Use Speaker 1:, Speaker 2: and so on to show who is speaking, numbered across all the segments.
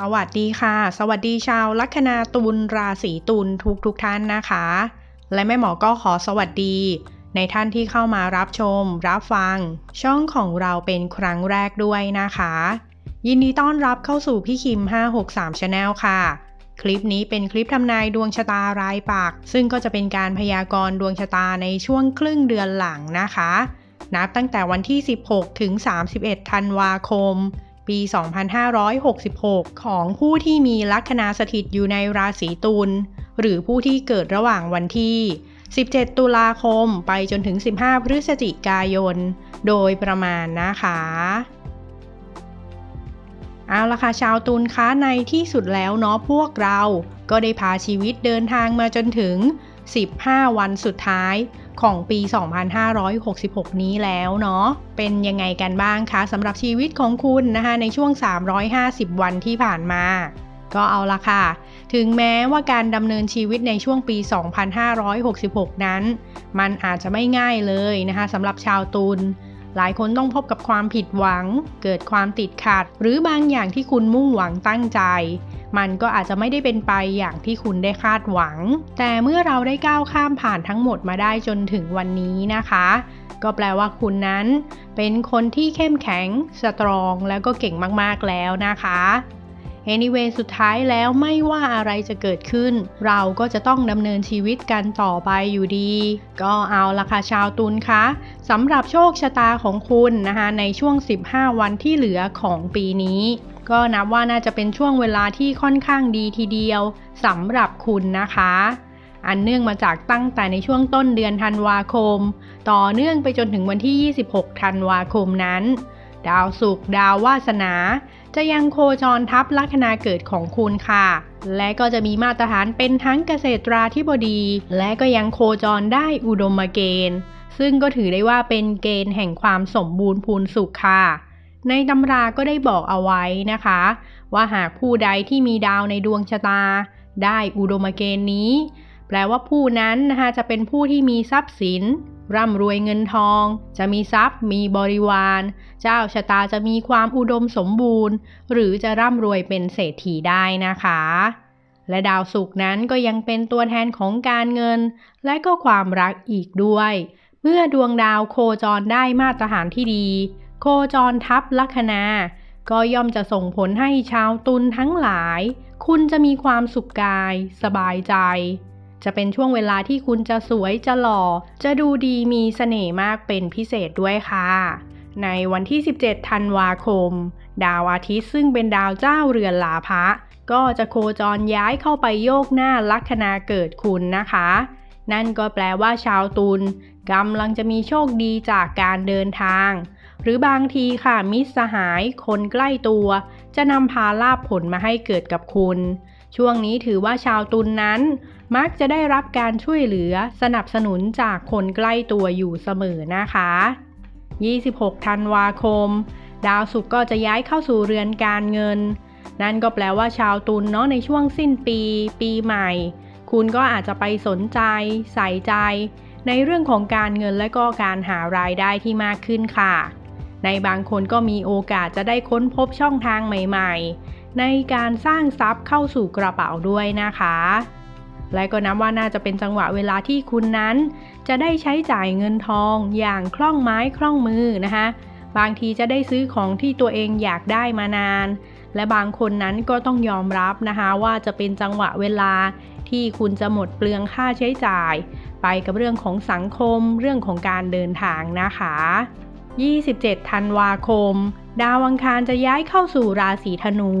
Speaker 1: สวัสดีค่ะ สวัสดีชาวลัคนาตุลราศีตุลทุกทุกท่านนะคะ และแม่หมอก็ขอสวัสดี ในท่านที่เข้ามารับชม รับฟัง ช่องของเราเป็นครั้งแรกด้วยนะคะ ยินดีต้อนรับเข้าสู่พี่คิม 563 Channel ค่ะ คลิปนี้เป็นคลิปทำนายดวงชะตารายปัก ซึ่งก็จะเป็นการพยากรณ์ดวงชะตาในช่วงครึ่งเดือนหลังนะคะ นับตั้งแต่วันที่ 16 ถึง 31 ธันวาคม ปี 2566 ของผู้ที่มีลัคนาสถิตอยู่ในราศีตุลหรือผู้ที่เกิดระหว่างวันที่ 17 ตุลาคมไปจนถึง 15 พฤศจิกายน โดยประมาณนะคะเอาละค่ะชาวตุลคะในที่สุดแล้วเนาะพวกเรา ก็ได้พาชีวิตเดินทางมาจนถึง 15 วันสุดท้าย ของปี 2566 นี้แล้วเนาะ เป็นยังไงกันบ้างคะสำหรับชีวิตของคุณนะคะในช่วง 350 วันที่ผ่านมา ก็เอาละค่ะ ถึงแม้ว่าการดำเนินชีวิตในช่วงปี 2566 นั้น มันอาจจะไม่ง่ายเลยนะคะสำหรับชาวตุลหลายคนต้องพบกับความผิดหวัง เกิดความติดขัด หรือบางอย่างที่คุณมุ่งหวังตั้งใจ มันก็อาจจะไม่ได้เป็นไปอย่างที่คุณได้คาดหวัง แต่เมื่อเราได้ก้าวข้ามผ่านทั้งหมดมาได้จนถึงวันนี้นะคะ ก็แปลว่าคุณนั้นเป็นคนที่เข้มแข็ง สตรอง แล้วก็เก่งมากๆแล้วนะคะ anyway สุดท้ายแล้วไม่ว่าอะไรจะเกิดขึ้น เราก็จะต้องดำเนินชีวิตกันต่อไปอยู่ดี ก็เอาละค่ะชาวตุลคะสำหรับโชคชะตาของคุณนะคะในช่วง 15 วันที่เหลือของปีนี้ ก็นับว่าน่าจะเป็นช่วงเวลาที่ค่อนข้างดีทีเดียวสำหรับคุณนะคะ อันเนื่องมาจากตั้งแต่ในช่วงต้นเดือนธันวาคม ต่อเนื่องไปจนถึงวันที่ 26 ธันวาคมนั้น ดาวศุกดาววาสนา จะยังโคจรทับลัคนาเกิดของคุณค่ะ และก็จะมีมาตรฐานเป็นทั้งเกษตราธิบดี และก็ยังโคจรได้อุดมเกณฑ์ ซึ่งก็ถือได้ว่าเป็นเกณฑ์แห่งความสมบูรณ์พูนสุขค่ะ ในตำราก็ได้บอกเอาไว้นะคะ ว่าหากผู้ใดที่มีดาวในดวงชะตา ได้อุดมเกณฑ์นี้ แปลว่าผู้นั้นนะคะจะเป็นผู้ที่มีทรัพย์สิน ร่ำรวยเงินทอง จะมีทรัพย์ มีบริวาร เจ้าชะตาจะมีความอุดมสมบูรณ์ หรือจะร่ำรวยเป็นเศรษฐีได้นะคะและดาวศุกร์นั้นก็ยังเป็นตัวแทนของการเงิน และก็ความรักอีกด้วย เมื่อดวงดาวโคจรได้มาตรฐานที่ดี โคจรทับลัคนา ก็ย่อมจะส่งผลให้ชาวตุลทั้งหลาย คุณจะมีความสุขกาย สบายใจ จะเป็นช่วงเวลาที่คุณจะสวยจะหล่อ จะดูดีมีเสน่ห์มากเป็นพิเศษด้วยค่ะ ในวันที่ 17 ธันวาคม ดาวอาทิตย์ซึ่งเป็นดาวเจ้าเรือนลาภะก็จะโคจรย้ายเข้าไปโยกหน้าลัคนาเกิดคุณนะคะ นั่นก็แปลว่าชาวตุลกำลังจะมีโชคดีจากการเดินทาง หรือบางทีค่ะมิตรสหายคนใกล้ตัว จะนำพาลาภผลมาให้เกิดกับคุณ ช่วงนี้ถือว่าชาวตุลนนั้น มักจะได้รับการช่วยเหลือสนับสนุนจากคนใกล้ตัวอยู่เสมอนะคะ 26 ธันวาคม ดาวศุกร์ก็จะย้ายเข้าสู่เรือนการเงิน นั่นก็แปลว่าชาวตุลเนาะในช่วงสิ้นปี ปีใหม่ คุณก็อาจจะไปสนใจ ใส่ใจในเรื่องของการเงินและก็การหารายได้ที่มากขึ้นค่ะ ในบางคนก็มีโอกาสจะได้ค้นพบช่องทางใหม่ๆ ในการสร้างทรัพย์เข้าสู่กระเป๋าด้วยนะคะ และก็นับว่าน่าจะเป็นจังหวะเวลาที่คุณนั้น จะได้ใช้จ่ายเงินทองอย่างคล่องไม้คล่องมือนะคะบางทีจะได้ซื้อของที่ตัวเองอยากได้มานาน และบางคนนั้นก็ต้องยอมรับนะคะว่าจะเป็นจังหวะเวลาที่คุณจะหมดเปลืองค่าใช้จ่าย ไปกับเรื่องของสังคมเรื่องของการเดินทางนะคะ 27 ธันวาคม ดาวอังคารจะย้ายเข้าสู่ราศีธนู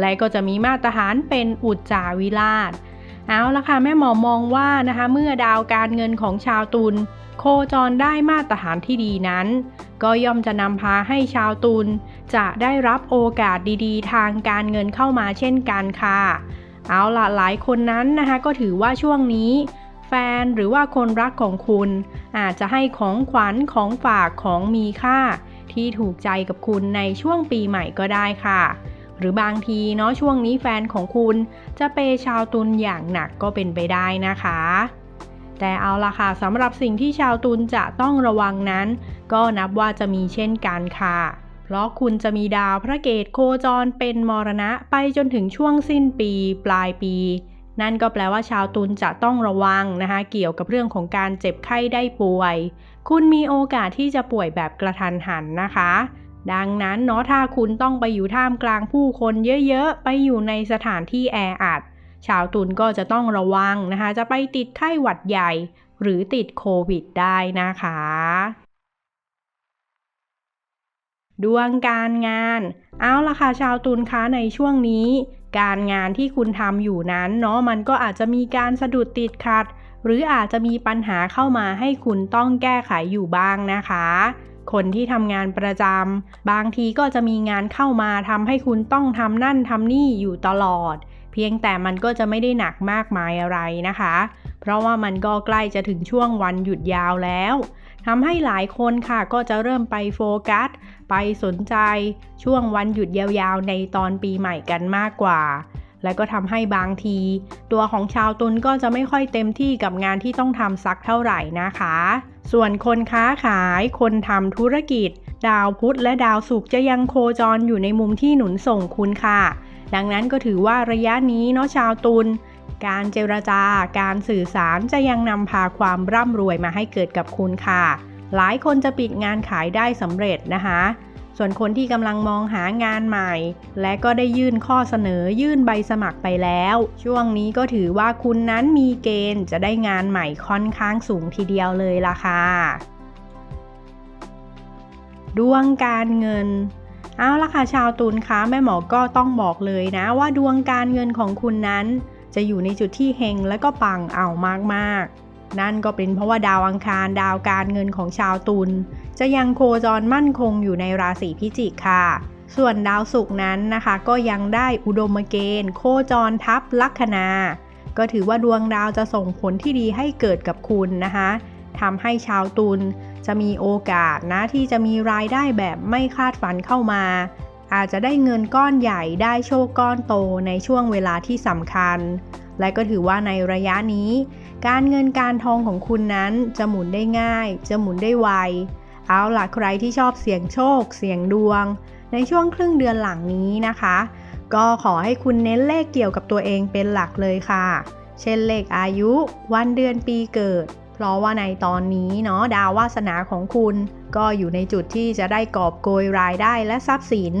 Speaker 1: และก็จะมีมาตรฐานเป็นอุจจาวิราช เอาละค่ะแม่หมอมองว่านะคะเมื่อดาวการเงินของชาวตุลโคจรได้มาตรฐานที่ดีนั้น ก็ย่อมจะนำพาให้ชาวตุลจะได้รับโอกาสดีๆ ทางการเงินเข้ามาเช่นกันค่ะ เอาละหลายคนนั้นนะคะก็ถือว่าช่วงนี้ ฟนหรือว่าคนรักของคุณ อาจจะให้ของขวัญของฝากของมีค่า ที่ถูกใจกับคุณในช่วงปีใหม่ก็ได้ค่ะ หรือบางทีเนาะช่วงนี้แฟนของคุณจะเปชาวตุลอย่างหนักก็เป็นไปได้นะคะ แต่เอาล่ะค่ะสำหรับสิ่งที่ชาวตุลจะต้องระวังนั้น ก็นับว่าจะมีเช่นกันค่ะเพราะคุณจะมีดาวพระเกตโคจรเป็นมรณะไปจนถึงช่วงสิ้นปี ปลายปี นั่นก็แปลว่าชาวตุลจะต้องระวังนะคะ เกี่ยวกับเรื่องของการเจ็บไข้ได้ป่วย คุณมีโอกาสที่จะป่วยแบบกระทันหันนะคะ ดังนั้นเนาะถ้าคุณต้องไปอยู่ท่ามกลางผู้คนเยอะๆ ไปอยู่ในสถานที่แออัด ชาวตุลก็จะต้องระวังนะคะ จะไปติดไข้หวัดใหญ่ หรือติดโควิดได้นะคะ ดวงการงาน เอาละค่ะชาวตุลคะในช่วงนี้ การงานที่คุณทำอยู่นั้นเนาะมันก็อาจจะมีการสะดุดติดขัด หรืออาจจะมีปัญหาเข้ามาให้คุณต้องแก้ไขอยู่บ้างนะคะ คนที่ทำงานประจำบางทีก็จะมีงานเข้ามาทำให้คุณต้องทำนั่นทำนี่อยู่ตลอด เพียงแต่มันก็จะไม่ได้หนักมากมายอะไรนะคะ เพราะว่ามันก็ใกล้จะถึงช่วงวันหยุดยาวแล้วทำให้หลายคนค่ะก็จะเริ่มไปโฟกัส ไปสนใจช่วงวันหยุดยาวๆ ในตอนปีใหม่กันมากกว่า และก็ทำให้บางที ตัวของชาวตุลก็จะไม่ค่อยเต็มที่กับงานที่ต้องทำสักเท่าไหร่นะคะ ส่วนคนค้าขายคนทำธุรกิจ ดาวพุธและดาวศุกร์จะยังโคจรอยู่ในมุมที่หนุนส่งคุณค่ะ ดังนั้นก็ถือว่าระยะนี้เนาะชาวตุลการเจรจาการสื่อสารจะยังนำพาความร่ำรวยมาให้เกิดกับคุณค่ะ หลายคนจะปิดงานขายได้สำเร็จนะคะ ส่วนคนที่กำลังมองหางานใหม่ และก็ได้ยื่นข้อเสนอยื่นใบสมัครไปแล้ว ช่วงนี้ก็ถือว่าคุณนั้นมีเกณฑ์จะได้งานใหม่ค่อนข้างสูงทีเดียวเลยล่ะค่ะ ดวงการเงิน เอาละค่ะชาวตุลคะแม่หมอก็ต้องบอกเลยนะ ว่าดวงการเงินของคุณนั้น จะอยู่ในจุดที่เฮงและก็ปังเอามากๆ นั่นก็เป็นเพราะว่าดาวอังคารดาวการเงินของชาวตุลจะยังโคจรมั่นคงอยู่ในราศีพิจิกค่ะ ส่วนดาวศุกร์นั้นนะคะ ก็ยังได้อุดมเกณฑ์ โคจรทับลัคนา ก็ถือว่าดวงดาวจะส่งผลที่ดีให้เกิดกับคุณนะคะ ทำให้ชาวตุลจะมีโอกาสนะที่จะมีรายได้แบบไม่คาดฝันเข้ามา อาจจะได้เงินก้อนใหญ่ได้โชคก้อนโตในช่วงเวลาที่สำคัญ และก็ถือว่าในระยะนี้ การเงินการทองของคุณนั้นจะหมุนได้ง่าย จะหมุนได้ไว เอาล่ะใครที่ชอบเสี่ยงโชค เสี่ยงดวง ในช่วงครึ่งเดือนหลังนี้นะคะ ก็ขอให้คุณเน้นเลขเกี่ยวกับตัวเองเป็นหลักเลยค่ะ เช่นเลขอายุ วันเดือนปีเกิด เพราะว่าในตอนนี้เนาะดาววาสนาของคุณก็อยู่ในจุดที่จะได้กอบโกยรายได้และทรัพย์สิน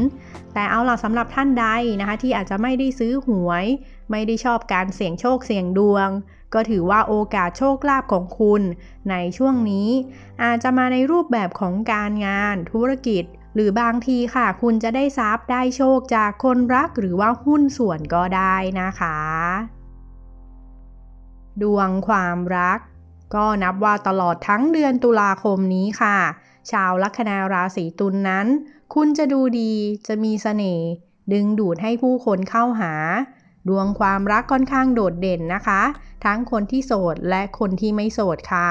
Speaker 1: แต่เอาล่ะสำหรับท่านใดนะคะที่อาจจะไม่ได้ซื้อหวย ไม่ได้ชอบการเสี่ยงโชคเสี่ยงดวง ก็ถือว่าโอกาสโชคลาภของคุณ ในช่วงนี้ อาจจะมาในรูปแบบของการงานธุรกิจ หรือบางทีค่ะ คุณจะได้ทรัพย์ได้โชคจากคนรักหรือว่าหุ้นส่วนก็ได้นะคะ ดวงความรัก ก็นับว่าตลอดทั้งเดือนตุลาคมนี้ค่ะ ชาวลัคนาราศีตุลนนั้น คุณจะดูดีจะมีเสน่ห์ดึงดูดให้ผู้คนเข้าหา ดวงความรักค่อนข้างโดดเด่นนะคะ ทั้งคนที่โสดและคนที่ไม่โสดค่ะ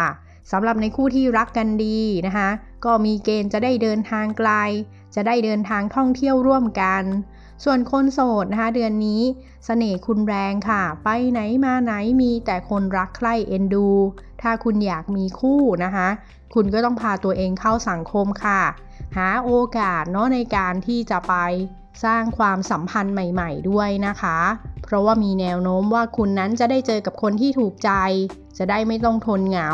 Speaker 1: สำหรับในคู่ที่รักกันดีนะคะ ก็มีเกณฑ์จะได้เดินทางไกล จะได้เดินทางท่องเที่ยวร่วมกัน ส่วนคนโสดนะคะเดือนนี้สเสน่ห์คุณแรงค่ะ ไปไหนมาไหนมีแต่คนรักใคร่เอ็นดู ถ้าคุณอยากมีคู่นะคะ คุณก็ต้องพาตัวเองเข้าสังคมค่ะ หาโอกาสเนาะในการที่จะไปสร้างความสัมพันธ์ใหม่ ๆ ด้วยนะคะ เพราะว่ามีแนวโน้มว่าคุณนั้นจะได้เจอกับคนที่ถูกใจ จะได้ไม่ต้องทนเหงา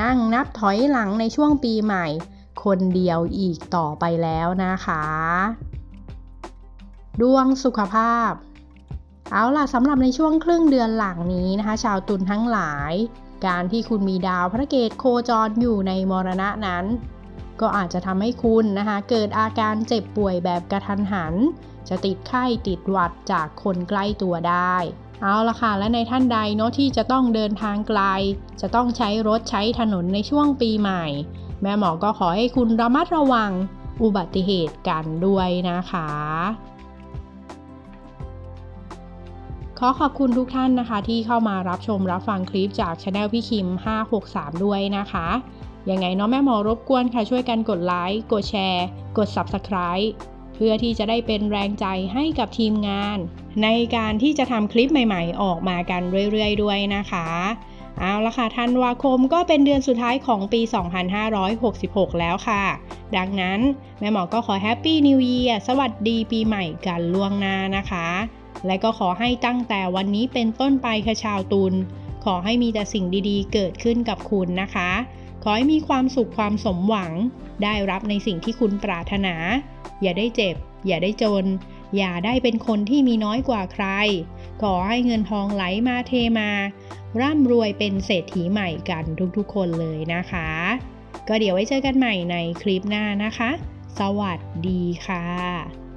Speaker 1: นั่งนับถอยหลังในช่วงปีใหม่ คนเดียวอีกต่อไปแล้วนะคะ ดวงสุขภาพ เอาล่ะสำหรับในช่วงครึ่งเดือนหลังนี้นะคะ ชาวตุลทั้งหลาย การที่คุณมีดาวพระเกตโคจรอยู่ในมรณะนั้น ก็อาจจะทำให้คุณนะคะ เกิดอาการเจ็บป่วยแบบกระทันหัน จะติดไข้ติดหวัดจากคนใกล้ตัวได้เอาละค่ะ และในท่านใดเนาะที่จะต้องเดินทางไกล จะต้องใช้รถใช้ถนนในช่วงปีใหม่ แม่หมอก็ขอให้คุณระมัดระวังอุบัติเหตุกันด้วยนะคะ ขอขอบคุณทุกท่านนะคะ ที่เข้ามารับชมรับฟังคลิปจากช anel พี่คิม 563 ด้วยนะคะ ยังไงเนาะแม่หมอรบกวนค่ะช่วยกันกดไลค์ กดแชร์ กด Subscribe เพื่อที่จะได้เป็นแรงใจให้กับทีมงาน ในการที่จะทำคลิปใหม่ๆ ออกมากันเรื่อยๆ ด้วยนะคะเอาละค่ะธันวาคมก็เป็นเดือนสุดท้ายของปี 2566 แล้วค่ะ ดังนั้น แม่หมอก็ขอแฮปปี้นิว e ย r สวัสดีปีใหม่กันล่วงหน้านะคะ และก็ขอให้ตั้งแต่วันนี้เป็นต้นไปค่ะชาวตุลขอให้มีแต่สิ่งดีๆ เกิดขึ้นกับคุณนะคะ ขอให้มีความสุขความสมหวัง ได้รับในสิ่งที่คุณปรารถนา อย่าได้เจ็บ อย่าได้จน อย่าได้เป็นคนที่มีน้อยกว่าใคร ขอให้เงินทองไหลมาเทมา ร่ำรวยเป็นเศรษฐีใหม่กันทุกๆ คนเลยนะคะ ก็เดี๋ยวไว้เจอกันใหม่ในคลิปหน้านะคะ สวัสดีค่ะ